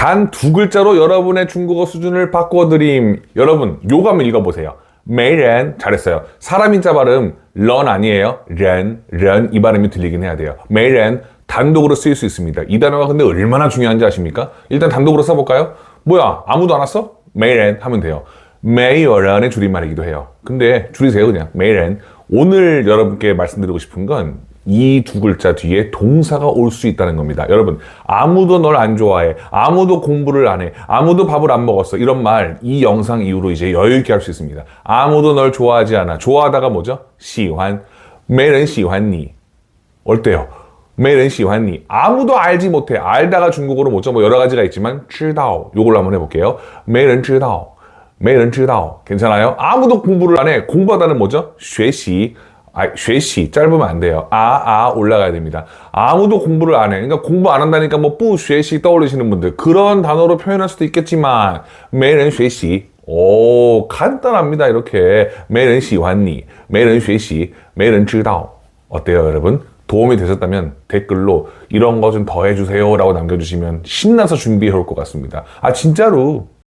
단 두 글자로 여러분의 중국어 수준을 바꿔드림. 여러분, 요거 한번 읽어보세요. 메이렌 잘했어요. 사람 인자 발음 런 아니에요. 렌, 렌 이 발음이 들리긴 해야 돼요. 메이렌 단독으로 쓰일 수 있습니다. 이 단어가 근데 얼마나 중요한지 아십니까? 일단 단독으로 써볼까요? 뭐야 아무도 안 왔어? 메이렌 하면 돼요. 메이어런의 줄임말이기도 해요. 근데 줄이세요 그냥 메이렌. 오늘 여러분께 말씀드리고 싶은 건 이 두 글자 뒤에 동사가 올 수 있다는 겁니다. 여러분, 아무도 널 안 좋아해. 아무도 공부를 안 해. 아무도 밥을 안 먹었어. 이런 말, 이 영상 이후로 이제 여유있게 할 수 있습니다. 아무도 널 좋아하지 않아. 좋아하다가 뭐죠? 시환. 没人喜欢你. 어때요? 没人喜欢你. 아무도 알지 못해. 알다가 중국어로 뭐죠? 뭐 여러 가지가 있지만, 知道. 요걸로 한번 해볼게요. 没人知道. 没人知道. 괜찮아요? 아무도 공부를 안 해. 공부하다는 뭐죠? 学习. 아, 学习 짧으면 안 돼요. 아, 아 올라가야 됩니다. 아무도 공부를 안 해. 그러니까 공부 안 한다니까 뭐 뿌, 学习 떠올리시는 분들 그런 단어로 표현할 수도 있겠지만 没人学习 오, 간단합니다. 이렇게 没人喜欢你,没人学习,没人知道 어때요, 여러분? 도움이 되셨다면 댓글로 이런 거 좀 더 해주세요 라고 남겨주시면 신나서 준비해 올 것 같습니다. 아, 진짜로